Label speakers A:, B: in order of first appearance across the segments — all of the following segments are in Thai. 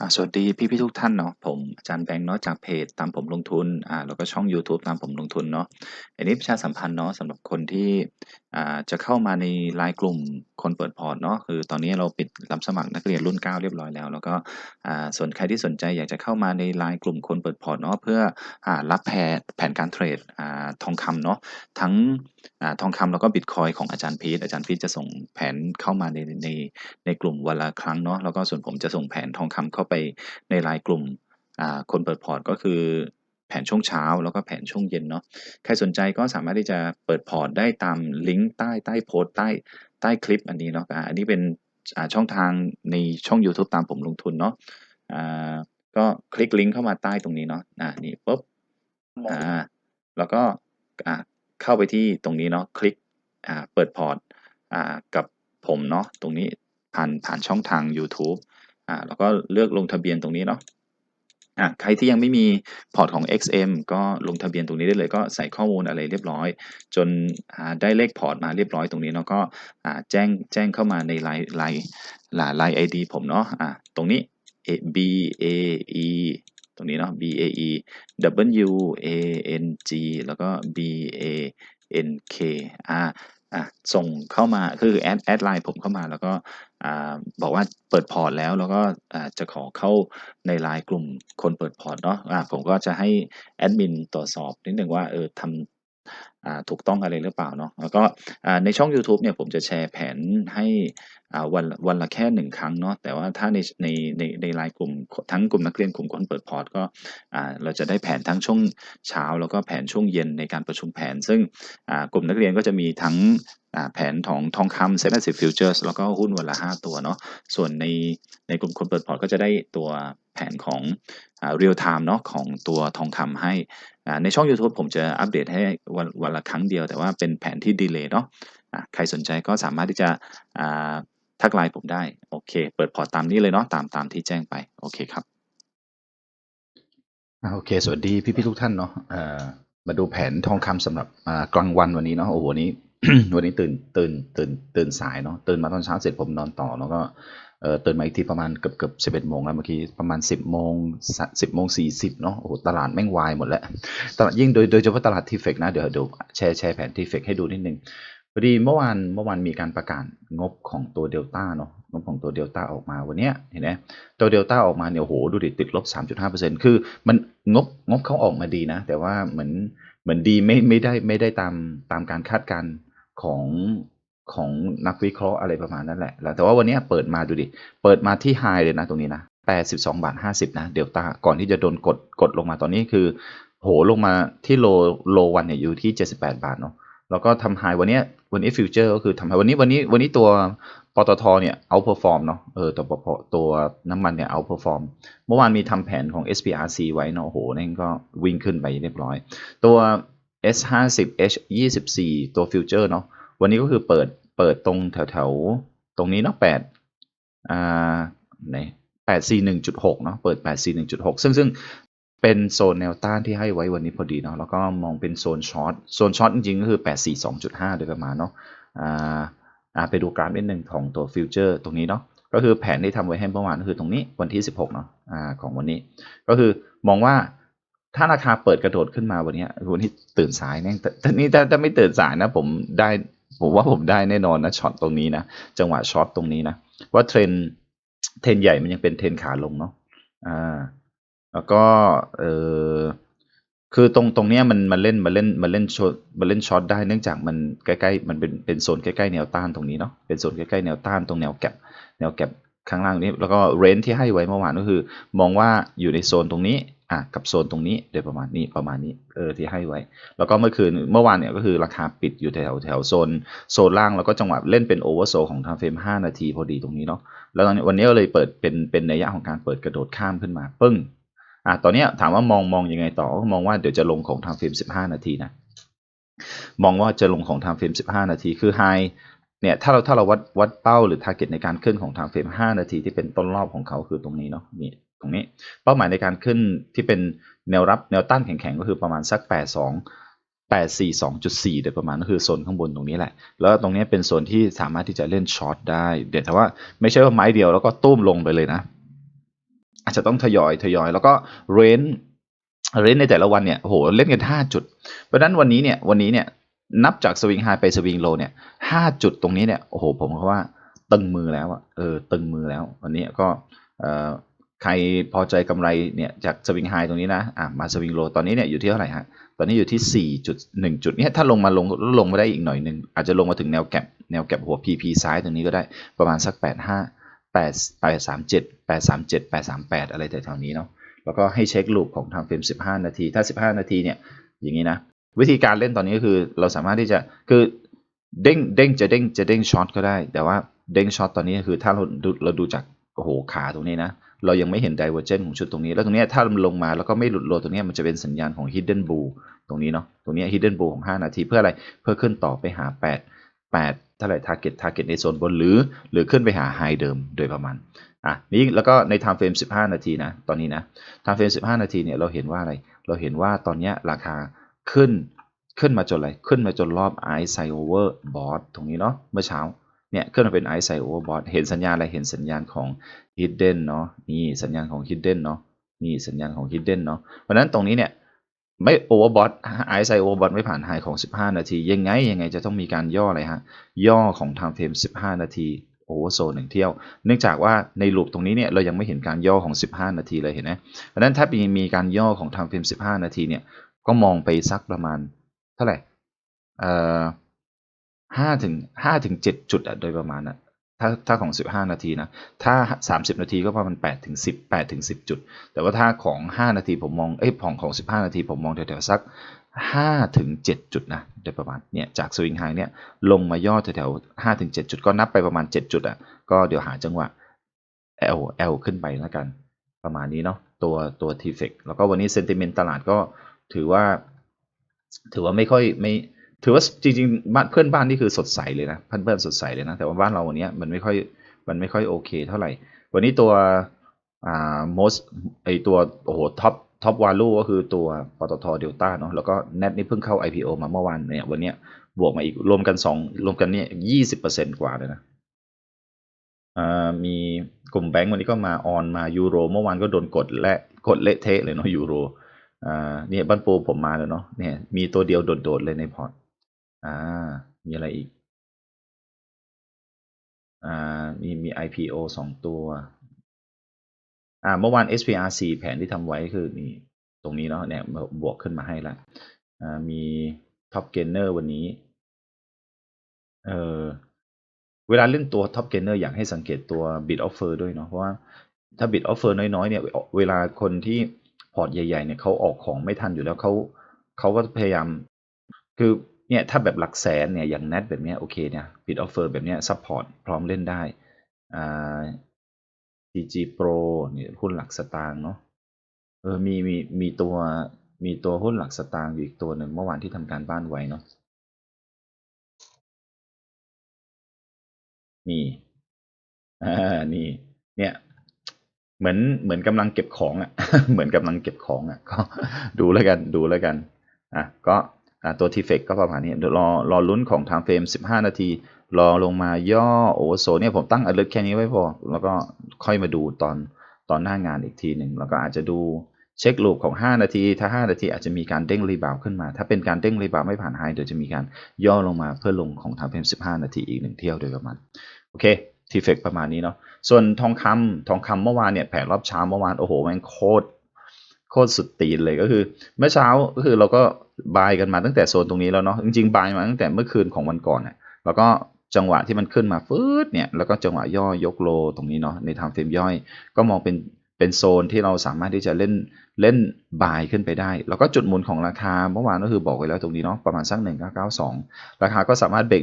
A: อ่าสวัสดีพี่ๆทุกท่านเนาะผมอาจารย์แบงค์เนาะจากเพจตามผมลงทุนอ่าแล้วก็ช่องยูทูบตามผมลงทุนเนาะอันนี้ประชาสัมพันธ์เนาะสำหรับคนที่อ่าจะเข้ามาในไลน์กลุ่มคนเปิดพอร์ตเนาะคือตอนนี้เราปิดรับสมัครนักเรียนรุ่น 9 เรียบร้อยแล้ว แล้วก็อ่าส่วนใครที่สนใจอยากจะเข้ามาในไลน์กลุ่มคนเปิดพอร์ตเนาะเพื่ออ่ารับแผนแผนการเทรดอ่าทองคำเนาะทั้งอ่าทองคำแล้วก็บิตคอยของอาจารย์พีทอาจารย์พีทจะส่งแผนเข้ามาในในในกลุ่มวันละครั้งเนาะแล้วก็ส่วนผมจะส่งแผนทองคำเข้าไปในไลน์กลุ่มคนเปิดพอร์ตก็คือแผนช่วงเช้าแล้วก็แผนช่วงเย็นเนาะใครสนใจก็สามารถที่จะเปิดพอร์ตได้ตามลิงก์ใต้ใต้โพสต์ใต้ใต้คลิปอันนี้เนาะอันนี้เป็นช่องทางในช่อง YouTube ตามผมลงทุนเนาะอ่าก็คลิกลิงก์เข้ามาใต้ตรงนี้เนาะอ่านี่ปุ๊บอ่าแล้วก็อ่าเข้าไปที่ตรงนี้เนาะคลิกอ่าเปิดพอร์ตอ่ากับผมเนาะตรงนี้ผ่านผ่านช่องทาง YouTube อ่าแล้วก็เลือกลงทะเบียนตรงนี้เนาะอ่าใครที่ยังไม่มีพอร์ตของ XM ก็ลงทะเบียนตรงนี้ได้เลยก็ใส่ข้อมูลอะไรเรียบร้อย จนอ่าได้เลขพอร์ตมาเรียบร้อยตรงนี้เนาะก็อ่าแจ้งแจ้งเข้ามาในไลน์ไลน์ไลน์ไอดีผมเนาะอ่าตรงนี้ B A E ตรงนี้เนาะ B A E W A N G แล้วก็ B A N K อ่าอะส่งเข้ามาคือแอดแอดไลน์ผมเข้ามาแล้วก็ บอกว่าเปิดพอร์ตแล้วแล้วก็จะขอเข้าในไลน์กลุ่มคนเปิดพอร์ตเนาะะผมก็จะให้แอดมินตรวจสอบนิดหนึ่งว่าเออทำ ถูกต้องอะไรหรือเปล่าเนาะแล้วก็ในช่อง YouTube เนี่ยผมจะแชร์แผนให้วันวันละแค่หนึ่งครั้งเนาะแต่ว่าถ้าในในในในไลน์กลุ่มทั้งกลุ่มนักเรียนกลุ่มคนเปิดพอร์ตก็เราจะได้แผนทั้งช่วงเช้า แล้วก็แผนช่วงเย็นในการประชุมแผน ซึ่งกลุ่มนักเรียนก็จะมีทั้งแผนของทองคำเซ็นต์สิบฟิวเจอร์สแล้วก็หุ้นวันละ 5 ตัวเนาะส่วนในในกลุ่มคนเปิดพอร์ตก็จะได้ตัวแผนของเรียลไทม์เนาะของตัวทองคำให้ ในช่อง YouTube ผมจะอัปเดตให้วันวันละครั้งเดียว แต่ว่าเป็นแผนที่ดีเลย์เนาะใครสนใจก็สามารถที่จะทักไลน์ผมได้ โอเค เปิดพอร์ตตามนี้เลยเนาะตามตามที่แจ้งไป โอเคครับ
B: โอเค สวัสดีพี่ๆทุกท่านเนาะมาดูแผนทองคำสำหรับกลางวันวันนี้เนาะโอ้โหวันนี้วันนี้ตื่นตื่นตื่นตื่นสายเนาะตื่นมาตอนเช้าเสร็จผมนอนต่อแล้วก็ ตื่นมาอีกทีประมาณเกือบเกือบสิบเอ็ดโมงแล้วเมื่อกี้ประมาณสิบโมงสิบโมงสี่สิบเนาะโอ้โหตลาดแม่งวายหมดแล้วตลาดยิ่งโดยโดยเฉพาะตลาดทีเฟกนะเดี๋ยวเดี๋ยวแชร์แชร์แผนทีเฟกให้ดูนิดนึงพอดีเมื่อวานเมื่อวานมีการประกาศงบของตัวเดลต้าเนาะงบของตัวเดลต้าออกมาวันเนี้ยเห็นไหมตัวเดลต้าออกมาเนี่ยโอ้โหดูดิติดลบ 3.5%คือมันงบงบเขาออกมาดีนะ แต่ว่าเหมือนเหมือนดีไม่ไม่ได้ไม่ได้ตามตามการคาดการณ์ของ ของนักวิเคราะห์อะไรประมาณนั้นแหละ แต่ว่าวันนี้เปิดมาดูดิ เปิดมาที่ไฮเลยนะตรงนี้นะ82บาท50 นะ เดลต้า ก่อนที่จะโดนกด กดลงมาตอนนี้คือ โห ลงมาที่โล โลวันเนี่ยอยู่ที่ 78 บาทเนาะ แล้วก็ทำไฮวันนี้วันนี้ฟิวเจอร์ก็คือทำไฮวันนี้ วันนี้ วันนี้ตัวปตทเนี่ยเอาเพอร์ฟอร์มเนาะ เออ ตัวปตตัวน้ำมันเนี่ยเอาเพอร์ฟอร์ม เมื่อวานมีทำแผนของ SPRC ไว้เนาะโอ้โหนั่นก็วิ่งขึ้นไปเรียบร้อย ตัว S50 H24 ตัวฟิวเจอร์เนาะ วันนี้ก็คือเปิดเปิดตรงแถวแถวๆตรงนี้เนาะ8อ่าไหน841.6เนาะเปิด841.6ซึ่งซึ่งเป็นโซนแนวต้านที่ให้ไว้วันนี้พอดีเนาะแล้วก็มองเป็นโซนช็อตโซนช็อตจริงๆ ก็คือ 842.5 โดยประมาณเนาะอ่าอ่าไปดูกราฟนิดหนึ่งของตัวฟิวเจอร์ตรงนี้เนาะก็คือแผนที่ทำไว้ให้เมื่อวานก็คือตรงนี้วันที่ 16เนาะอ่าของวันนี้ ก็คือมองว่าถ้าราคาเปิดกระโดดขึ้นมาวันนี้วันนี้ตื่นสายแน่แต่แต่นี่ถ้าถ้าไม่ตื่นสายนะผมได้ ผมว่าผมได้แน่นอนนะช็อตตรงนี้นะจังหวะช็อตตรงนี้นะว่าเทรนเทรนใหญ่มันยังเป็นเทรนขาลงเนาะอ่าแล้วก็เออคือตรงตรงเนี้ยมันมันเล่นมันเล่นมันเล่นช็อตมันเล่นช็อตได้เนื่องจากมันใกล้ๆมันเป็นเป็นโซนใกล้ๆแนวต้านตรงนี้เนาะเป็นโซนใกล้ๆแนวต้านตรงแนวแก็บแนวแก็บข้างล่างนี้แล้วก็เรนที่ให้ไว้เมื่อวานก็คือ มองว่าอยู่ในโซนตรงนี้ อะกับโซนตรงนี้โดยประมาณนี้ประมาณนี้เออที่ให้ไว้ แล้วก็เมื่อคืนเมื่อวานเนี่ยก็คือราคาปิดอยู่แถวแถวโซนโซนล่างแล้วก็จังหวะเล่นเป็นโอเวอร์โซของทางเฟรม5 นาทีพอดีตรงนี้เนาะแล้วตอนนี้วันนี้ก็เลยเปิดเป็นเป็นนัยยะของการเปิดกระโดดข้ามขึ้นมาปึ้งอะตอนนี้ถามว่ามองมองยังไงต่อก็มองว่าเดี๋ยวจะลงของทางเฟรม15 นาทีนะมองว่าจะลงของทางเฟรม15 นาทีคือไฮเนี่ยถ้าเราถ้าเราวัดวัดเป้าหรือ target ในการขึ้นของทางเฟรม5 นาทีที่เป็นต้นรอบของเขาคือตรงนี้เนาะนี่ ตรงนี้ เป้าหมายในการขึ้นที่เป็นแนวรับแนวต้านแข็งๆก็คือประมาณสัก 82 842.4 โดยประมาณก็คือโซนข้างบนตรงนี้แหละ แล้วตรงนี้เป็นโซนที่สามารถที่จะเล่นช็อตได้ เดี๋ยวแต่ว่าไม่ใช่ว่าไม้เดียวแล้วก็ตุ้มลงไปเลยนะ อาจจะต้องทยอยทยอย แล้วก็เรนเรนในแต่ละวันเนี่ยโหเล่นกันห้าจุด เพราะนั้นวันนี้เนี่ยวันนี้เนี่ยนับจากสวิงไฮไปสวิงโลเนี่ยห้าจุดตรงนี้เนี่ยโอ้โหผมว่าตึงมือแล้วอะเออตึงมือแล้ว วันนี้ก็เอ่อ ใครพอใจกำไรเนี่ยจากสวิงไฮตรงนี้นะอะมาสวิงโลตอนนี้เนี่ยอยู่ที่เท่าไหร่ฮะตอนนี้อยู่ที่ 4.1 จุดเนี่ยถ้าลงมาลงลงมาได้อีกหน่อยหนึ่งอาจจะลงมาถึงแนวแก็บแนวแก็บหัว PP ซ้ายตรงนี้ก็ได้ประมาณสัก 85 8 837 837 838 อะไรแถวๆนี้เนาะแล้วก็ให้เช็คลูปของทางเฟรม 15 นาที ถ้า 15 นาทีเนี่ยอย่างนี้นะวิธีการเล่นตอนนี้ก็คือเราสามารถที่จะคือเด้งเด้งจะเด้งจะเด้งช็อตก็ได้ แต่ว่าเด้งช็อตตอนนี้คือถ้าเราดูเราดูจากโอ้โหขาตรงนี้นะ เรายังไม่เห็น divergence ของชุดตรงนี้ แล้วตรงนี้ถ้ามันลงมาแล้วก็ไม่หลุดโลตรงนี้มันจะเป็นสัญญาณของ hidden bull ตรงนี้เนาะตรงนี้ hidden bull ของ 5 นาทีเพื่ออะไรเพื่อขึ้นต่อไปหา 8 8เท่าไหร่ target target ในโซนบนหรือ หรือขึ้นไปหา high เดิมโดยประมาณอะนี่แล้วก็ใน time frame 15 นาทีนะตอนนี้นะ time frame 15 นาทีเนี่ยเราเห็นว่าอะไร เราเห็นว่าตอนนี้ราคาขึ้นขึ้นมาจนอะไรขึ้นมาจนรอบ i s i over bot ตรงนี้เนาะเมื่อเช้า เนี่ยขึ้นมาเป็น i s i over bot เห็นสัญญาณอะไรเห็นสัญญาณของ hidden เนาะนี่สัญญาณของ hidden เนาะนี่สัญญาณของ hidden เนาะเพราะนั้นตรงนี้เนี่ยไม่ overbot i s i overbot ไม่ผ่านไฮของ 15 นาที ยังไง ยังไงจะต้องมีการย่ออะไรฮะ ย่อของ time frame 15 นาที oversold หนึ่งเที่ยว เนื่องจากว่าในลูปตรงนี้เนี่ยเรายังไม่เห็นการย่อของ 15 นาทีเลยเห็นไหมเพราะนั้นถ้ามีมีการย่อของ time frame 15 นาทีเนี่ยก็มองไปสักประมาณเท่าไหร่เอ่อ ห้าถึงห้าถึงเจ็ดจุดอะโดยประมาณอะถ้าถ้าของ 15 นาทีนะ ถ้า 30 นาทีก็ประมาณ8ถึง10 8ถึง10 จุด แต่ว่าถ้าของ 5 นาทีผมมอง เอ้ยของของ 15 นาทีผมมองแถวๆสัก5ถึง7จุดนะโดยประมาณ เนี่ยจากสวิงไฮเนี่ยลงมาย่อแถวๆ5ถึง7จุด ก็นับไปประมาณ 7 จุดอะก็เดี๋ยวหาจังหวะ L L ขึ้นไปแล้วกัน ประมาณนี้เนาะ ตัวตัว t f e c แล้วก็วันนี้เซนติเมนต์ตลาดก็ถือว่า ถือว่าไม่ค่อยไม่ ถือว่าจริงๆบ้านเพื่อนบ้านนี่คือสดใสเลยนะเพื่อนเพื่อนสดใสเลยนะ แต่ว่าบ้านเราวันนี้มันไม่ค่อยมันไม่ค่อยโอเค เท่าไหร่ วันนี้ตัวอ่า most ไอตัวโอ้โหท็อปท็อปวาลูก็คือตัวปตทเดลต้าเนาะแล้วก็ net นี่เพิ่งเข้า IPO มาเมื่อวานเนี่ยวันเนี้ยบวกมาอีกรวมกันสองรวมกันเนี่ยยี่สิบเปอร์เซ็นกว่าเลยนะอ่ามีกลุ่มแบงก์วันนี้ก็มาออนมายูโรเมื่อวานก็โดนกดและกดเละเทะเลยเนาะยูโรอ่าเนี่ยบ้านปูผมมาแล้วเนาะเนี่ยมีตัวเดียวโดดๆเลยในพอร์ต อ่า มีอะไรอีก อ่า มีมี IPO สองตัว อ่า เมื่อวาน SPRC แผนที่ทำไว้คือนี่ตรงนี้เนาะเนี่ยบวกขึ้นมาให้ละ อ่า มี Top Gainer วันนี้ เออเวลาเล่นตัว Top Gainer อยากให้สังเกตตัว Bid Offer ด้วยเนาะเพราะว่าถ้า Bid Offer น้อยๆเนี่ยเวลาคนที่พอร์ตใหญ่ๆเนี่ยเขาออกของไม่ทันอยู่แล้วเขาเขาก็พยายาม คือ เนี่ยถ้าแบบหลักแสนเนี่ยอย่าง net แบบเนี้ยโอเคเนี่ย bid offer แบบเนี้ย support พร้อมเล่นได้อ่า CG Pro เนี่ยหุ้นหลักสตางค์เนาะเออมีมีมีตัวมีตัวหุ้นหลักสตางค์อยู่อีกตัวหนึ่งเมื่อวานที่ทำการบ้านไว้เนาะนี่อ่านี่เนี่ยเหมือนเหมือนกำลังเก็บของอะ่ะ เหมือนกำลังเก็บของอะ่ะก็ดูแล้วกันดูแล้วกันอะก็ ตัว t f e c ก็ประมาณนี้รอรอลุ้นของ time frame 15 นาทีรอลงมาย่อโอเวอร์โซเนี่ยผมตั้ง alert แค่นี้ไว้พอ แล้วก็ค่อยมาดูตอนตอนหน้างานอีกทีหนึ่งแล้วก็อาจจะดูเช็คลูปของ 5 นาที ถ้า 5 นาทีอาจจะมีการเด้งรีบาวขึ้นมา ถ้าเป็นการเด้งรีบาวไม่ผ่านไฮเดี๋ยวจะมีการย่อลงมาเพื่อลงของ time frame 15 นาทีอีกหนึ่งเที่ยวโดยประมาณโอเค t f e c ประมาณนี้เนาะส่วนทองคำทองคำเมื่อวานเนี่ยแผนรอบเช้าเมื่อวานโอ้โหแม่งโคตรโคตรสุดตีนเลยก็คือ เมื่อเช้าก็คือเราก็ บายกันมาตั้งแต่โซนตรงนี้แล้วเนาะจริงๆบายมาตั้งแต่เมื่อคืนของวันก่อนเนี่ยแล้วก็จังหวะที่มันขึ้นมาฟืดเนี่ยแล้วก็จังหวะย่อยกโลตรงนี้เนาะในทางเฟรมย่อย ก็มองเป็นเป็นโซนที่เราสามารถที่จะเล่นเล่นบายขึ้นไปได้ แล้วก็จุดหมุนของราคาเมื่อวานก็คือบอกไว้แล้วตรงนี้เนาะประมาณสัก1992 ราคาก็สามารถเบรก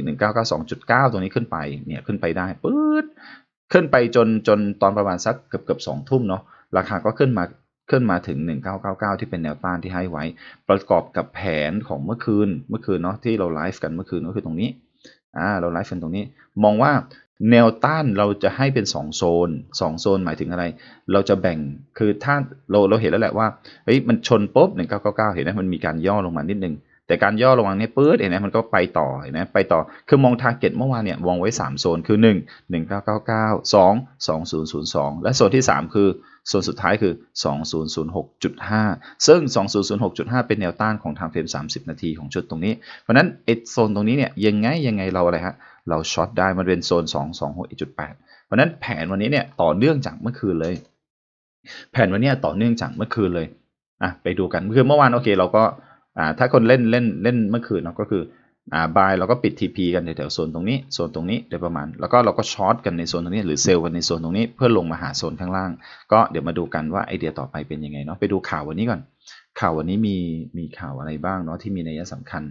B: 1992.9 ตรงนี้ขึ้นไปเนี่ยขึ้นไปได้ปื๊ดขึ้นไปจนจนตอนประมาณสักเกือบเกือบสองทุ่มเนาะราคาก็ขึ้นมา ขึ้นมาถึง 1999 ที่เป็นแนวต้านที่ให้ไว้ ประกอบกับแผนของเมื่อคืนเมื่อคืนเนาะที่เราไลฟ์กันเมื่อคืนก็คือตรงนี้อ่าเราไลฟ์กันตรงนี้ มองว่าแนวต้านเราจะให้เป็น 2 โซน 2 โซนหมายถึงอะไร เราจะแบ่งคือถ้าเราเราเห็นแล้วแหละว่าเฮ้ยมันชนปุ๊บ1999 เห็นไหมมันมีการย่อลงมานิดนึง แต่การย่อระวังเนี่ยปื๊ดเห็นไหมมันก็ไปต่อเห็นไหมไปต่อคือมองทาร์เก็ตเมื่อวานเนี่ยวางไว้ 3 โซนคือ 1 1999 2 2002 และโซนที่ 3 คือโซนสุดท้ายคือ 2006.5 ซึ่ง 2006.5 เป็นแนวต้านของทางเฟรม 30 นาทีของชุดตรงนี้ เพราะนั้นไอโซนตรงนี้เนี่ยยังไงยังไงเราอะไรฮะเราช็อตได้มันเป็นโซน 226.8 เพราะฉะนั้นแผนวันนี้เนี่ยต่อเนื่องจากเมื่อคืนเลย แผนวันนี้ต่อเนื่องจากเมื่อคืนเลยอะไปดูกันคือเมื่อวานโอเคเราก็ อ่าถ้าคนเล่นเล่นเล่นเมื่อคืนเนาะก็คืออ่าบายเราก็ปิด TP กันแถวๆโซนตรงนี้โซนตรงนี้โดยประมาณ แล้วก็เราก็ช็อตกันในโซนตรงนี้หรือเซลล์กันในโซนตรงนี้เพื่อลงมาหาโซนข้างล่าง ก็เดี๋ยวมาดูกันว่าไอเดียต่อไปเป็นยังไงเนาะไปดูข่าววันนี้ก่อน ข่าววันนี้มีมีข่าวอะไรบ้างเนาะที่มีนัยสำคัญ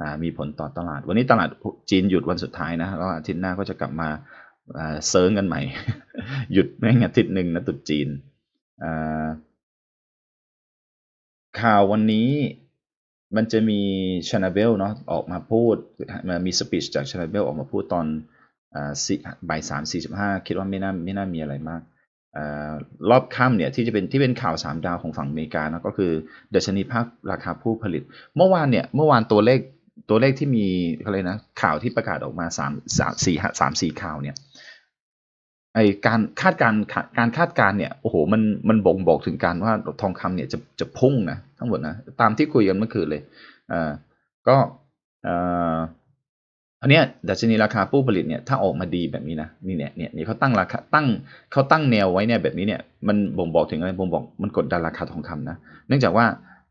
B: อ่ามีผลต่อตลาด วันนี้ตลาดจีนหยุดวันสุดท้ายนะแล้วอาทิตย์หน้าก็จะกลับมาอ่าเซิร์งกันใหม่ หยุดแม่งอาทิตย์หนึ่งนะตรุษจีนอ่าข่าววันนี้ มันจะมีชานาเบลเนาะออกมาพูดมีสปีชจากชานาเบลออกมาพูดตอนอ่าสี่บ่ายสามสี่สิบห้าคิดว่าไม่น่าไม่น่ามีอะไรมากอารอบค่ำเนี่ยที่จะเป็นที่เป็นข่าวสามดาวของฝั่งอเมริกานะก็คือดัชนีภาคราคาผู้ผลิต เมื่อวานเนี่ยเมื่อวานตัวเลขตัวเลขที่มีอะไรนะข่าวที่ประกาศออกมาสามสามสี่สามสี่ข่าวเนี่ย ไอการคาดการการคาดการเนี่ยโอ้โหมันมันบ่งบอกถึงการว่าทองคำเนี่ยจะจะพุ่งนะทั้งหมดนะตามที่คุยกันเมื่อคืนเลยอ่าก็อ่าอันเนี้ยดัชนีราคาผู้ผลิตเนี่ยถ้าออกมาดีแบบนี้นะนี่เนี่ยเนี่ยนี่เขาตั้งราคาตั้งเขาตั้งแนวไว้เนี่ยแบบนี้เนี่ยมันบ่งบอกถึงอะไรบ่งบอกมันกดดันราคาทองคำนะเนื่องจากว่า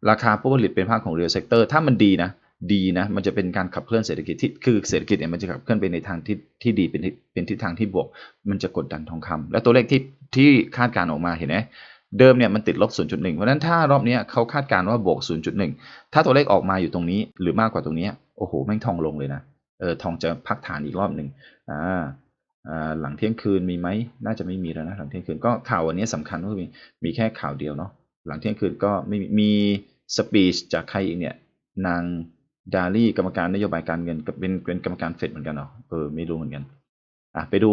B: ราคาผู้ผลิตเป็นภาคของเรียลเซกเตอร์ถ้ามันดีนะ ดีนะมันจะเป็นการขับเคลื่อนเศรษฐกิจที่คือเศรษฐกิจเนี่ยมันจะขับเคลื่อนไปในทางที่ที่ดีเป็นเป็นทิศทางที่บวก มันจะกดดันทองคำและตัวเลขที่ที่คาดการออกมาเห็นไหมเดิมเนี่ยมันติดลบ 0.1 เพราะฉะนั้นถ้ารอบนี้เขาคาดการว่าบวก 0.1 ถ้าตัวเลขออกมาอยู่ตรงนี้หรือมากกว่าตรงนี้โอ้โหแม่งทองลงเลยนะเออทองจะพักฐานอีกรอบหนึ่งอ่าอ่าหลังเที่ยงคืนมีไหมน่าจะไม่มีแล้วนะหลังเที่ยงคืนก็ข่าววันนี้สำคัญก็มีมีแค่ข่าวเดียวเนาะหลังเที่ยงคืนก็ไม่มีสปีชจากใครอีกเนี่ยนาง ดาลี่กรรมการนโยบายการเงินเป็นเป็นกรรมการเฟดเหมือนกันเหรอเออไม่รู้เหมือนกันอะไปดู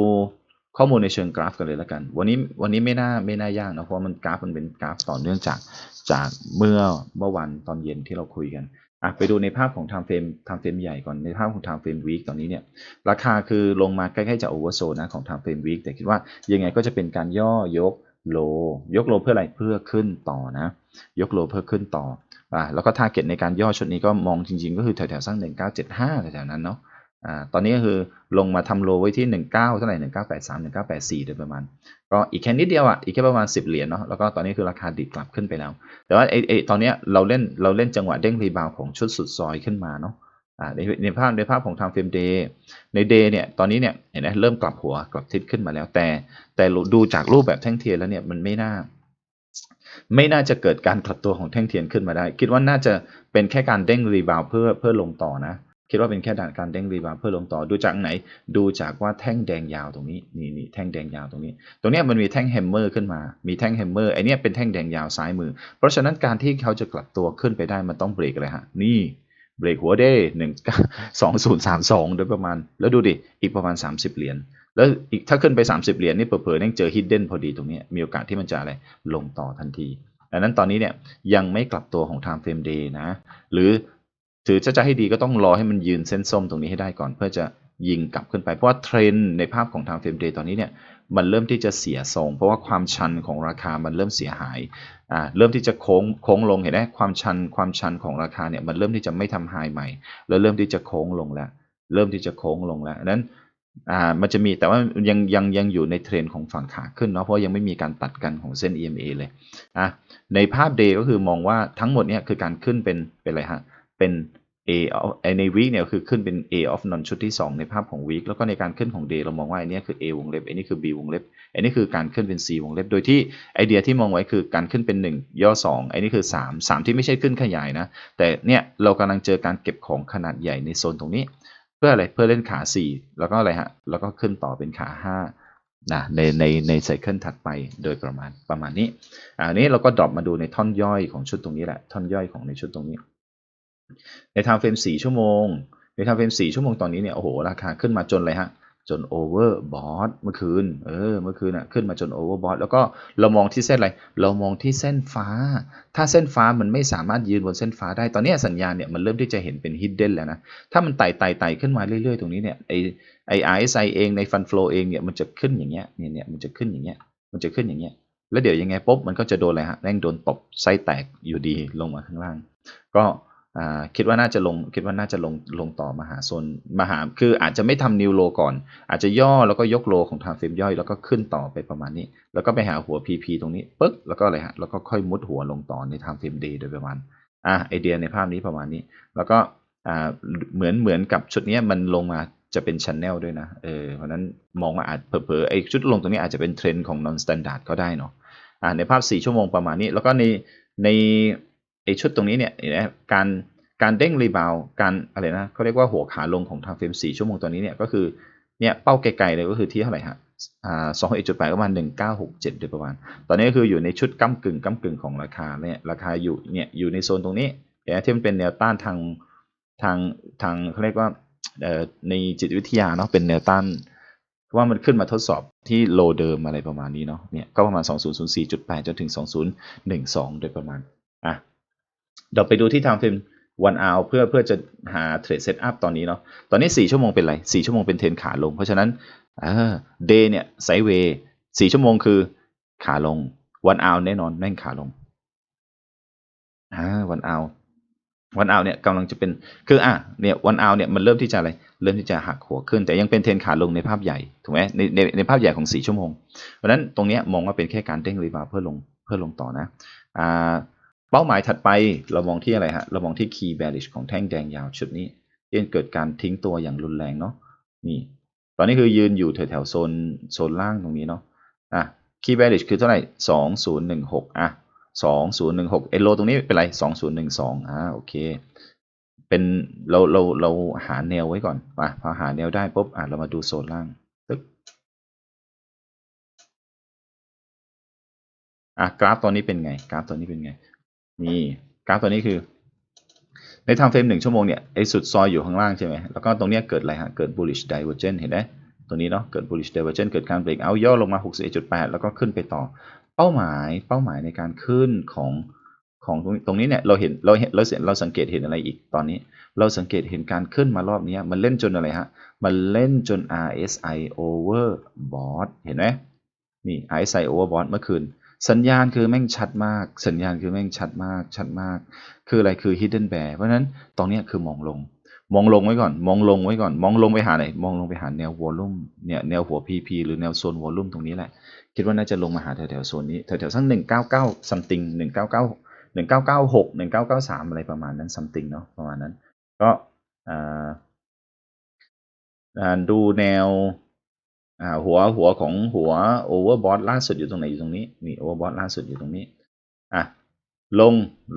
B: ข้อมูลในเชิงกราฟกันเลยแล้วกัน วันนี้วันนี้ไม่น่าไม่น่ายากนะเพราะมันกราฟมันเป็นกราฟต่อเนื่องจากจากเมื่อเมื่อวันตอนเย็นที่เราคุยกันอะไปดูในภาพของ time frame time frame ใหญ่ก่อนในภาพของ time frame week ตอนนี้เนี่ยราคาคือลงมาใกล้ๆจะ oversold นะของ time frame week แต่คิดว่ายังไงก็จะเป็นการย่อยก โล ยกโลเพื่ออะไรเพื่อขึ้นต่อนะ ยกโลเพื่อขึ้นต่ออ่าแล้วก็ทาร์เก็ตในการย่อชุดนี้ก็มองจริงๆ ก็คือแถวๆสัก1975แถวๆนั้นเนาะอ่าตอนนี้ก็คือลงมาทำโลไว้ที่ 19เท่าไหร่1983 1984 โดยประมาณ ก็อีกแค่นิดเดียวอะอีกแค่ประมาณ 10 เหรียญเนาะแล้วก็ตอนนี้คือราคาดิดกลับขึ้นไปแล้ว แต่ว่าไอ้ไอ้ตอนนี้เราเล่นเราเล่นจังหวะเด้งรีบาวของชุดสุดซอยขึ้นมาเนาะ ในในภาพในภาพของ time frame day ใน day เนี่ยตอนนี้เนี่ยเห็นไหมเริ่มกลับหัวกลับทิศขึ้นมาแล้วแต่ แต่ดูจากรูปแบบแท่งเทียนแล้วเนี่ยมันไม่น่า ไม่น่าจะเกิดการกลับตัวของแท่งเทียนขึ้นมาได้ คิดว่าน่าจะเป็นแค่การเด้งรีบาวเพื่อเพื่อลงต่อนะคิดว่าเป็นแค่การเด้งรีบาวเพื่อลงต่อดูจากไหน ดูจากว่าแท่งแดงยาวตรงนี้นี่นี่แท่งแดงยาวตรงนี้ ตรงนี้มันมีแท่งแฮมเมอร์ขึ้นมา มีแท่งแฮมเมอร์ไอเนี้ยเป็นแท่งแดงยาวซ้ายมือ เพราะฉะนั้นการที่เขาจะกลับตัวขึ้นไปได้มันต้องเบรกอะไรฮะนี่ เบรกหัวเด้หนึ่งสองศูนย์สามสองโดยประมาณ แล้วดูดิ อีกประมาณ30เหรียญ แล้วอีกถ้าขึ้นไป30เหรียญนี่เผลอๆนั่งเจอฮิดเด้นพอดีตรงนี้ มีโอกาสที่มันจะอะไร ลงต่อทันทีดังนั้นตอนนี้เนี่ยยังไม่กลับตัวของ time frame day นะ หรือถือจะจะให้ดีก็ต้องรอให้มันยืนเส้นส้มตรงนี้ให้ได้ก่อนเพื่อจะยิงกลับขึ้นไป เพราะว่าเทรนในภาพของ time frame day ตอนนี้เนี่ย มันเริ่มที่จะเสียทรง เพราะว่าความชันของราคามันเริ่มเสียหายอ่าเริ่มที่จะโค้งโค้งลงเห็นไหมความชันความชันของราคาเนี่ยมันเริ่มที่จะไม่ทำไฮใหม่ แล้วเริ่มที่จะโค้งลงแล้ว เริ่มที่จะโค้งลงแล้วนั้นอ่ามันจะมีแต่ว่ายังยังยังอยู่ในเทรนของฝั่งขาขึ้นเนาะเพราะยังไม่มีการตัดกันของเส้น EMA เลยอะในภาพ day ก็คือมองว่าทั้งหมดเนี่ยคือการขึ้นเป็นเป็นอะไรฮะเป็น A ใน week เนี่ยคือขึ้นเป็น A of non ชุดที่ 2 ในภาพของ week แล้วก็ในการขึ้นของ day เรามองว่าอันนี้คือ A วงเล็บอันนี้คือ B วงเล็บอันนี้คือการขึ้นเป็น C วงเล็บ โดยที่ไอเดียที่มองไว้คือการขึ้นเป็น 1 ย่อ 2 อันนี้คือ 3 3 ที่ไม่ใช่ขึ้นขยายนะ แต่เนี่ยเรากำลังเจอการเก็บของขนาดใหญ่ในโซนตรงนี้ เพื่ออะไรเพื่อเล่นขา 4 แล้วก็อะไรฮะแล้วก็ขึ้นต่อเป็นขา5นะในในในไซเคิลถัดไปโดยประมาณประมาณนี้อันนี้เราก็ดรอปมาดูในท่อนย่อยของชุดตรงนี้แหละท่อนย่อยของในชุดตรงนี้ ในทม์เฟรม4ชั่วโมง ในทม์เฟรม4ชั่วโมงตอนนี้เนี่ยโอ้โหราคาขึ้นมาจนเลยฮะจน overbought เมื่อคืน เออ เมื่อคืนอะขึ้นมาจน overbought แล้วก็เรามองที่เส้นอะไร เรามองที่เส้นฟ้า ถ้าเส้นฟ้ามันไม่สามารถยืนบนเส้นฟ้าได้ ตอนนี้สัญญาณเนี่ยมันเริ่มที่จะเห็นเป็น hidden แล้วนะ ถ้ามันไต่ไต่ไต่ขึ้นมาเรื่อยๆ ตรงนี้เนี่ย ไอไอ RSI เองใน fund flow เองเนี่ยมันจะขึ้นอย่างเงี้ย เนี่ยเนี่ยมันจะขึ้นอย่างเงี้ย มันจะขึ้นอย่างเงี้ย แล้วเดี๋ยวยังไงปุ๊บมันก็จะโดนอะไรฮะแม่งโดนตบไส้แตกอยู่ดีลงมาข้างล่าง ก็ คิดว่าน่าจะลงคิดว่าน่าจะลงลงต่อมาหาโซนมาหาคืออาจจะไม่ทำนิวโลก่อน อาจจะย่อแล้วก็ยกโลของทางเฟรมย่อยแล้วก็ขึ้นต่อไปประมาณนี้ แล้วก็ไปหาหัว PP ตรงนี้ปึ๊กแล้วก็อะไรฮะแล้วก็ค่อยมุดหัวลงต่อในทางเฟรมเดย์โดยประมาณอะไอเดียในภาพนี้ประมาณนี้ แล้วก็อ่าเหมือนเหมือนกับชุดนี้มันลงมาจะเป็นชันแนลด้วยนะเออเพราะนั้นมองว่าอาจเผลอๆไอชุดลงตรงนี้อาจจะเป็นเทรนด์ของ non standard ก็ได้เนาะอ่าในภาพ 4 ชั่วโมงประมาณนี้ แล้วก็ในใน ไอชุดตรงนี้เนี่ยนไหมการการเด้งรีบาวการอะไรนะเขาเรียกว่าหัวขาลงของทางเฟรม4ชั่วโมงตัวนี้เนี่ยก็คือเนี่ยเป้าไกลๆเลยก็คือที่เท่าไหร่ฮะสองเอ็ดจุดแปดประมาณหนึ่งเก้าหกเจ็ดโดยประมาณ ตอนนี้ก็คืออยู่ในชุดก้ากึ่งก้ากึ่งของราคาเนี่ยราคาอยู่เนี่ยอยู่ในโซนตรงนี้เห็นไหมที่มันเป็นแนวต้านทางทางทางเขาเรียกว่าในจิตวิทยาเนาะเป็นแนวต้านว่ามันขึ้นมาทดสอบที่โลเดิมอะไรประมาณนี้เนาะเนี่ยก็ประมาณ 2004.8 จนถึง 2012 โดยประมาณอะ เดี๋ยวไปดูที่ time frame one hour เพื่อเพื่อจะหาเทรดเซตอัพตอนนี้เนาะตอนนี้ 4 ชั่วโมงเป็นไร4ชั่วโมงเป็นเทรนขาลง เพราะฉะนั้นอ่า day เนี่ยไซเวย์4ชั่วโมงคือขาลง one hour แน่นอนแม่งขาลงอ่า one hour วันเอาเนี่ยกำลังจะเป็นคืออะเนี่ยวันเอาเนี่ยมันเริ่มที่จะอะไรเริ่มที่จะหักหัวขึ้น แต่ยังเป็นเทรนขาลงในภาพใหญ่ถูกไหมในในในภาพใหญ่ของ 4 ชั่วโมง เพราะฉะนั้นตรงเนี้ยมองว่าเป็นแค่การเด้งรีบาเพื่อลงเพื่อลงต่อนะอ่า เป้าหมายถัดไปเรามองที่อะไรฮะ เรามองที่ key bearish ของแท่งแดงยาวชุดนี้ที่เกิดการทิ้งตัวอย่างรุนแรงเนาะนี่ ตอนนี้คือยืนอยู่แถวๆโซนโซนล่างตรงนี้เนาะอะ key bearish คือเท่าไหร่สองศูนย์หนึ่งหกอะสองศูนย์หนึ่งหกเอโลตรงนี้เป็นไรสองศูนย์หนึ่งสองอ่าโอเค เป็นเราเราเราหาแนวไว้ก่อนอะพอหาแนวได้ปุ๊บอะเรามาดูโซนล่างตึกอะกราฟตอนนี้เป็นไง กราฟตอนนี้เป็นไง นี่กราฟตอนนี้คือ ในทางเฟรมหนึ่งชั่วโมงเนี่ยไอ้สุดซอยอยู่ข้างล่างใช่ไหมแล้วก็ตรงเนี้ยเกิดอะไรฮะ เกิด bullish divergence เห็นไหมตัวนี้เนาะเกิด bullish divergence เกิดการเบรกเอาย่อลงมา 61.8 แล้วก็ขึ้นไปต่อ เป้าหมายเป้าหมายในการขึ้นของของตรงตรงนี้เนี่ยเราเห็นเราเห็นเราเห็นเราสังเกตเห็นอะไรอีกตอนนี้ เราสังเกตเห็นการขึ้นมารอบนี้มันเล่นจนอะไรฮะ มันเล่นจน RSI overbought เห็นไหมนี่ RSI overbought เมื่อคืน สัญญาณคือแม่งชัดมาก สัญญาณคือแม่งชัดมาก ชัดมาก คืออะไรคือ hidden bear เพราะฉะนั้นตรงนี้คือมองลง มองลงไว้ก่อน มองลงไว้ก่อน มองลงไปหาไหน มองลงไปหาแนววอลลุ่มเนี่ยแนวหัว PP หรือแนวโซนวอลลุ่มตรงนี้แหละ คิดว่าน่าจะลงมาหาแถวๆโซนนี้แถวๆสักหนึ่งเก้าเก้าซัมติงหนึ่งเก้าเก้าหนึ่งเก้าเก้าหกหนึ่งเก้าเก้าสามอะไรประมาณนั้นซัมติงเนาะประมาณนั้น ก็อ่าดูแนว หัวหัวของหัวโอเวอร์บอทล่าสุดอยู่ตรงไหนอยู่ตรงนี้นี่โอเวอร์บอทล่าสุดอยู่ตรงนี้อะลง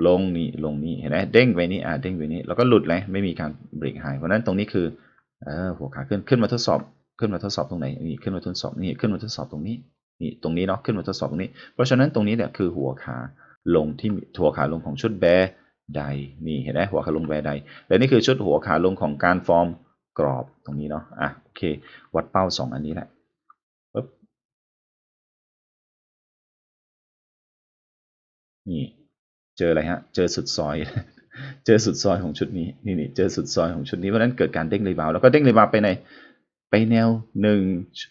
B: ลงนี่ลงนี่เห็นไหมเด้งไปนี่อ่าเด้งไปนี่แล้วก็หลุดเลยไม่มีการเบรกไฮเพราะนั้นตรงนี้คือเออหัวขาขึ้นขึ้นมาทดสอบขึ้นมาทดสอบตรงไหนนี่ขึ้นมาทดสอบนี่ขึ้นมาทดสอบตรงนี้นี่ตรงนี้เนาะขึ้นมาทดสอบตรงนี้ เพราะฉะนั้นตรงนี้เนี่ยคือหัวขาลงที่หัวขาลงของชุดแบร์ไดนี่เห็นไหมหัวขาลงแบร์ไดและนี่คือชุดหัวขาลงของการฟอร์มกรอบตรงนี้เนาะอะโอเค วัดเป้าสองอันนี้แหละ นี่ เจออะไรฮะ เจอสุดซอย เจอสุดซอยของชุดนี้ นี่นี่เจอสุดซอยของชุดนี้ เพราะฉะนั้นเกิดการเด้งรีบาว แล้วก็เด้งรีบาวไปใน ไปแนวหนึ่ง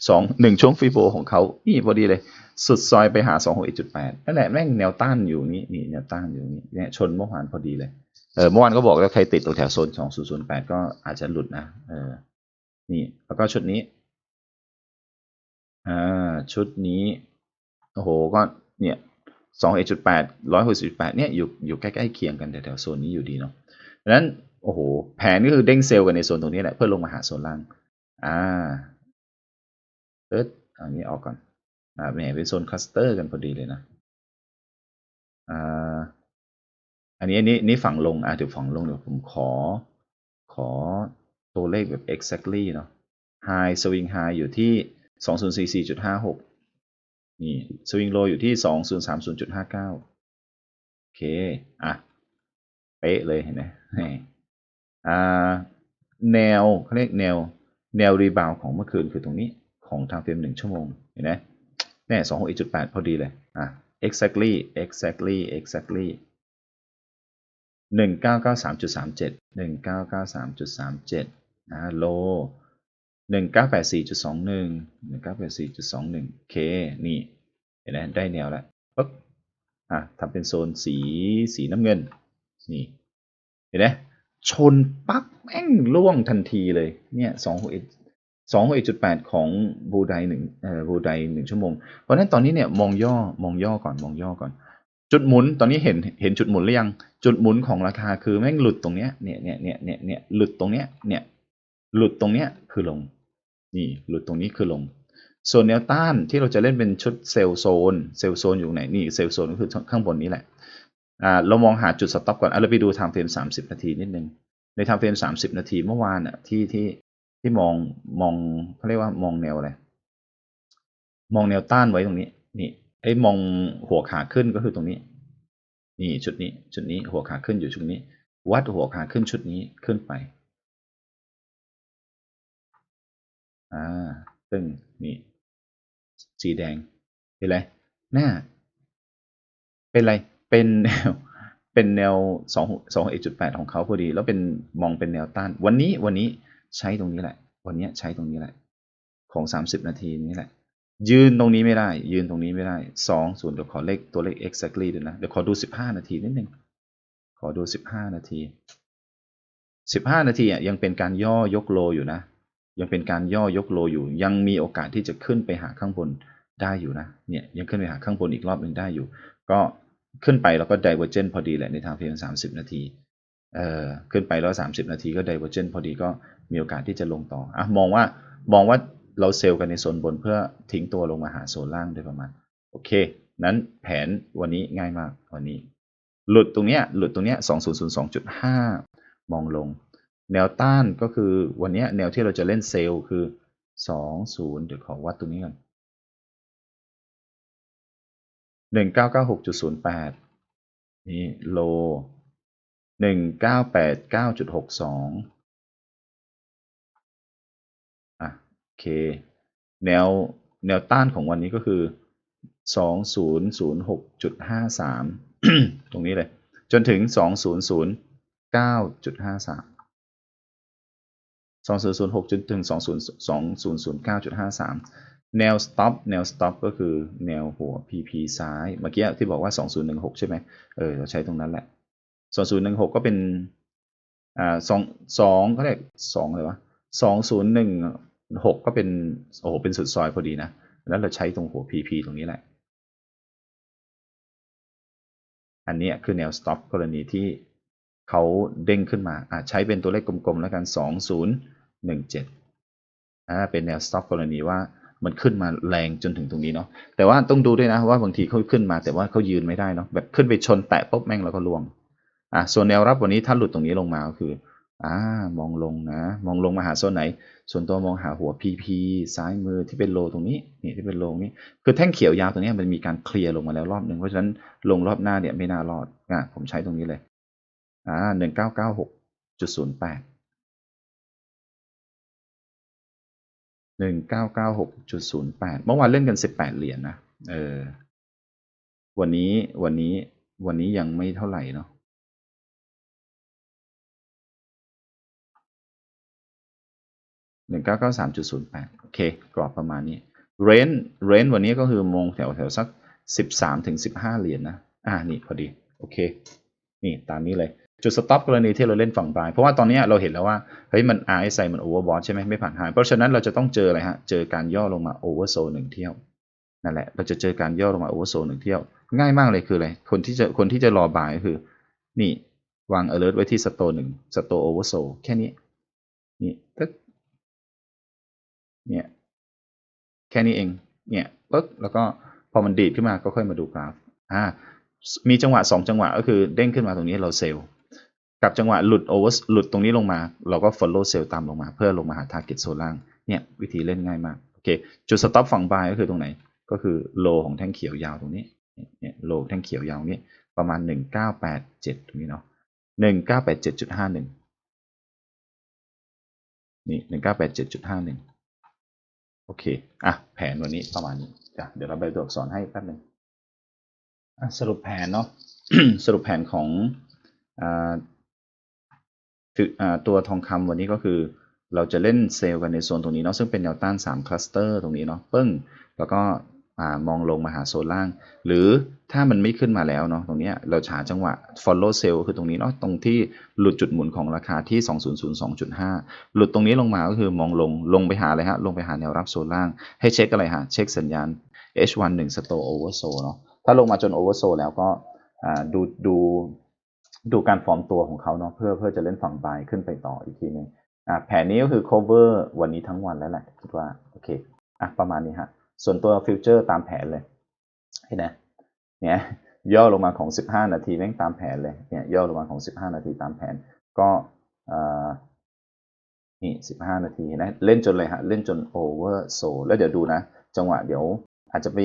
B: สองหนึ่งช่วงฟีโบของเขานี่พอดีเลย สุดซอยไปหาสองหกเอ็ดจุดแปดนั่นแหละแม่งแนวต้านอยู่นี่นี่แนวต้านอยู่นี่เนี่ยชนเมื่อวานพอดีเลย เออเมื่อวานก็บอกแล้วใครติดตรงแถวโซนสองศูนย์ศูนย์แปดก็อาจจะหลุดนะ เออ นี่ แล้วก็ชุดนี้ อ่า ชุดนี้ โอ้โห ก็เนี่ย สองเอจุดแปดร้อยหกสิบแปดเนี่ยอยู่อยู่ใกล้ๆเคียงกันแถวๆโซนนี้อยู่ดีเนาะดังนั้นโอ้โหแผนก็คือเด้งเซลล์กันในโซนตรงนี้แหละเพื่อลงมาหาโซนล่างอ่าเอิร์ดอันนี้ออกก่อนอ่าแหมเป็นโซนคลัสเตอร์กันพอดีเลยนะอ่าอันนี้อันนี้นี่ฝั่งลงอะเดี๋ยวฝั่งลงเดี๋ยวผมขอขอตัวเลขแบบ exactly เนาะ high swing high อยู่ที่สองศู นี่สี่จุดห้าหกนี่ swing low อยู่ที่สองศูนย์สามศูนย์จุดห้าเก้าโอเค อะ เป๊ะเลยเห็นไหมอ่า แนวเขาเรียกแนว แนวรีบาวของเมื่อคืนคือตรงนี้ของทางเฟรมหนึ่งชั่วโมง เห็นไหมแน่สองหกจุดแปดพอดีเลย อะ exactly exactly exactly หนึ่งเก้าเก้าสามจุดสามเจ็ดหนึ่งเก้าเก้าสามจุดสามเจ็ดนะโล หนึ่งเก้าแปดสี่จุดสองหนึ่งหนึ่งเก้าแปดสี่จุดสองหนึ่งเคนี่เห็นไหมได้แนวแล้วปึ๊บอะทำเป็นโซนสีสีน้ำเงิน นี่ เห็นไหมชนปั๊บแม่งล่วงทันทีเลย เนี่ยสองหกสองหกจุดแปดของบูไดหนึ่งเอ่อบูไดหนึ่งชั่วโมง เพราะนั้นตอนนี้เนี่ยมองย่อมองย่อก่อนมองย่อก่อน จุดหมุนตอนนี้เห็นเห็นจุดหมุนหรือยัง จุดหมุนของราคาคือแม่งหลุดตรงเนี้ยเนี่ยเนี่ยเนี่ยเนี่ยหลุดตรงเนี้ยเนี่ยหลุดตรงเนี้ยคือลง นี่หลุดตรงนี้คือลง ส่วนแนวต้านที่เราจะเล่นเป็นชุดเซลโซน เซลโซนอยู่ไหน นี่เซลโซนก็คือข้างบนนี้แหละอ่าเรามองหาจุดสต็อปก่อนอะเราไปดูไทม์เฟรมสามสิบนาทีนิดนึง ในไทม์เฟรมสามสิบนาทีเมื่อวานอะที่ที่ที่มองมองเขาเรียกว่ามองแนวอะไร มองแนวต้านไว้ตรงนี้ นี่ไอ้มองหัวขาขึ้นก็คือตรงนี้ นี่ชุดนี้ชุดนี้หัวขาขึ้นอยู่ชุดนี้ วัดหัวขาขึ้นชุดนี้ขึ้นไป อ่าตึงนี่สีแดงเห็นไรหน้า เป็นไรเป็นแนวเป็นแนวสองสองเอจุดแปดของเขาพอดี แล้วเป็นมองเป็นแนวต้าน วันนี้วันนี้ใช้ตรงนี้แหละ วันนี้ใช้ตรงนี้แหละ ของสามสิบนาทีนี้แหละ ยืนตรงนี้ไม่ได้ ยืนตรงนี้ไม่ได้สองศูนย์เดี๋ยวขอเลขตัวเลข exactly ด้วยนะเดี๋ยวขอดูสิบห้านาทีนิดนึงขอดูสิบห้านาทีสิบห้านาทีอะยังเป็นการย่อยกโลอยู่นะ ยังเป็นการย่อยกโลอยู่ ยังมีโอกาสที่จะขึ้นไปหาข้างบนได้อยู่นะเนี่ยยังขึ้นไปหาข้างบนอีกรอบหนึ่งได้อยู่ ก็ขึ้นไปแล้วก็ divergent พอดีแหละในทางเพียงสามสิบนาทีเอ่อขึ้นไปแล้วสามสิบนาทีก็ divergent พอดีก็มีโอกาสที่จะลงต่ออะมองว่ามองว่าเราเซลล์กันในโซนบนเพื่อทิ้งตัวลงมาหาโซนล่างโดยประมาณโอเค นั้นแผนวันนี้ง่ายมากวันนี้ หลุดตรงเนี้ยหลุดตรงเนี้ยสองศูนย์ศูนย์สองจุดห้ามองลง แนวต้านก็คือวันนี้แนวที่เราจะเล่นเซลล์คือสองศูนย์เดี๋ยวขอวัดตรงนี้ก่อนหนึ่งเก้าเก้าหกจุดศูนย์แปดนี่โลหนึ่งเก้าแปดเก้าจุดหกสองอะโอเค แนวแนวต้านของวันนี้ก็คือสองศูนย์ศูนย์หกจุดห้าสามตรงนี้เลย จนถึงส องศูนย์ศูนย์เก้าจุดห้าสามสองศูนถึงสองศูนย์สองศูนย์ศูนย์เก้าจุดห้าสามแนว stop แนว stop ก็คือแนวหัว PP ซ้าย เมื่อกี้ที่บอกว่าสองศูนย์หนึ่งหกใช่ไหมเออ เราใช้ตรงนั้นแหละสองศูนย์หนึ่งหกก็เป็น อ่าสองสองเขาเรียกสองเลยวะสองศูนย์หนึ่งหกก็เป็น โอ้โห เป็นสุดซอยพอดีนะ แล้วเราใช้ตรงหัว PP ตรงนี้แหละ อันนี้คือแนว stop กรณีที่เขาเด้งขึ้นมาอ่ใช้เป็นตัวเลขกลมๆ แล้วกัน 20 17อ่าเป็นแนว stop กรณีว่ามันขึ้นมาแรงจนถึงตรงนี้เนาะแต่ว่าต้องดูด้วยนะว่าบางทีเขาขึ้นมาแต่ว่าเขายืนไม่ได้เนาะแบบขึ้นไปชนแตะปุ๊บแม่งแล้วก็ล่วงอะส่วนแนวรับวันนี้ถ้าหลุดตรงนี้ลงมาก็คืออ่ามองลงนะ มองลงมาหาโซนไหน ส่วนตัวมองหาหัว PP ซ้ายมือที่เป็นโลตรงนี้นี่ที่เป็นโลนี้คือแท่งเขียวยาวตรงนี้มันมีการเคลียร์ลงมาแล้วรอบหนึ่งเพราะฉะนั้นลงรอบหน้าเนี่ยไม่น่ารอดอะผมใช้ตรงนี้เลยอ่าหนึ่งเก้าเก้าหกจุดศูนย์แปด หนึ่งเก้าเก้าหกจุดศูนย์แปดเมื่อวานเล่นกันสิบแปดเหรียญนะ เออ วันนี้ วันนี้ วันนี้ยังไม่เท่าไหร่เนาะ หนึ่งเก้าเก้าสามจุดศูนย์แปดโอเค กรอบประมาณนี้ เรนเรนวันนี้ก็คือมองแถวแถวสักสิบสามถึงสิบห้าเหรียญนะอ่า นี่พอดี โอเค นี่ตามนี้เลย จุดสต็อปกรณีที่เราเล่นฝั่งบาย เพราะว่าตอนนี้เราเห็นแล้วว่าเฮ้ยมัน RSI มัน overbought ใช่ไหมไม่ผ่านไฮเพราะฉะนั้นเราจะต้องเจออะไรฮะ เจอการย่อลงมา oversold หนึ่งเที่ยวนั่นแหละเราจะเจอการย่อลงมา oversold หนึ่งเที่ยว ง่ายมากเลยคืออะไรคนที่จะคนที่จะรอบายคือ นี่วาง alert ไว้ที่ store หนึ่ง store oversold แค่นี้ นี่ตึ๊กเนี่ยแค่นี้เองเนี่ยปึ๊บแล้วก็พอมันดีดขึ้นมาก็ค่อยมาดูกราฟอ่ามีจังหวะสองจังหวะก็คือเด้งขึ้นมาตรงนี้เราเซลล์ กับจังหวะหลุดโอเวอร์หลุดตรงนี้ลงมา เราก็ follow เซลล์ตามลงมาเพื่อลงมาหา target โซนล่างเนี่ยวิธีเล่นง่ายมากโอเคจุด stop ฝั่ง buy ก็คือตรงไหน ก็คือ low ของแท่งเขียวยาวตรงนี้เนี่ย low แท่งเขียวยาวนี้ประมาณ 1987 ตรงนี้เนาะ1987.51 นี่หนึ่งเก้าแปดเจ็ดจุดห้าหนึ่งโอเค อะ แผนวันนี้ประมาณนี้จ้ะเดี๋ยวเราไปตัวอักษรให้แป๊บหนึ่งสรุปแผนเนาะสรุปแผนของ คืออตัวทองคำวันนี้ก็คือ เราจะเล่นเซลล์กันในโซนตรงนี้เนาะซึ่งเป็นแนวต้าน3คลัสเตอร์ตรงนี้เนาะปึ้ง แล้วก็อมองลงมาหาโซนล่าง หรือถ้ามันไม่ขึ้นมาแล้วเนาะตรงนี้เราหาจังหวะ follow sell คือตรงนี้เนาะตรงที่หลุดจุดหมุนของราคาที่ 2002.5 หลุดตรงนี้ลงมาก็คือมองลงลงไปหาอะไรฮะลงไปหาแนวรับโซนล่าง ให้เช็คอะไรฮะเช็คสัญญาณ H1 1 store oversold เนาะถ้าลงมาจน oversold แล้วก็ดูดู ดูการฟอร์มตัวของเขาเนาะเพื่อเพื่อจะเล่นฝั่ง buy ขึ้นไปต่ออีกทีหนึงอ่าแผนนี้ก็คือ cover วันนี้ทั้งวันแล้วแหละคิดว่าโอเคอะประมาณนี้ฮะส่วนตัวฟิวเจอร์ตามแผนเลยเห็นไหมเนี่ยย่อลงมาของ 15 นาทีแม่งตามแผนเลยเนี่ยย่อลงมาของ 15 นาทีตามแผน ก็อ่านี่สิบห้านาทีนะเล่นจนเลยฮะเล่นจนโอเวอร์โซแล้วเดี๋ยวดูนะ จังหวะเดี๋ยวอาจจะไป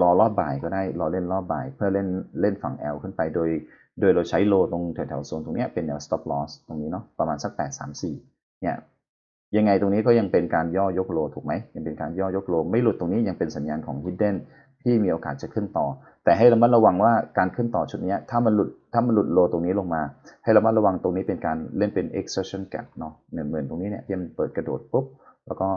B: รอรอบบ่ายก็ได้ รอเล่นรอบบ่าย เพื่อเล่นเล่นฝั่ง L ขึ้นไปโดย โดยเราใช้โลตรงแถวๆโซนตรงนี้เป็นแนว stop loss ตรงนี้เนาะประมาณสักแปดสามสี่เนี่ยยังไงตรงนี้ก็ยังเป็นการย่อยกโลถูกไหมยังเป็นการย่อยกโลไม่หลุดตรงนี้ยังเป็นสัญญาณของ hidden ที่มีโอกาสจะขึ้นต่อ แต่ให้ระมัดระวังว่าการขึ้นต่อชุดนี้ถ้ามันหลุดถ้ามันหลุดโลตรงนี้ลงมา ให้ระมัดระวังตรงนี้เป็นการเล่นเป็น exertion gap เนาะเนี่ยเหมือนตรงนี้เนี่ยที่มันเปิดกระโดดปุ๊บแล้วก็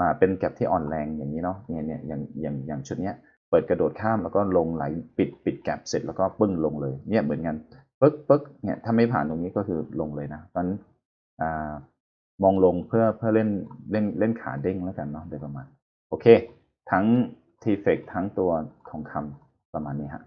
B: มาเป็นแก p ที่อ่อนแรงอย่างนี้เนาะเนี่ยเนี่ยอย่างอย่างอย่างชุดเนี้ย เปิดกระโดดข้ามแล้วก็ลงไหลปิดปิดแกลบเสร็จแล้วก็ปึ้งลงเลยเนี่ยเหมือนกันปึ๊กปึ๊กเนี่ยถ้าไม่ผ่านตรงนี้ก็คือลงเลยนะตอนอ่ามองลงเพื่อเพื่อเล่นเล่นเล่นขาเด้งแล้วกันเนาะโดยประมาณ โอเค ทั้งทีเฟกทั้งตัวทองคำประมาณนี้ฮะ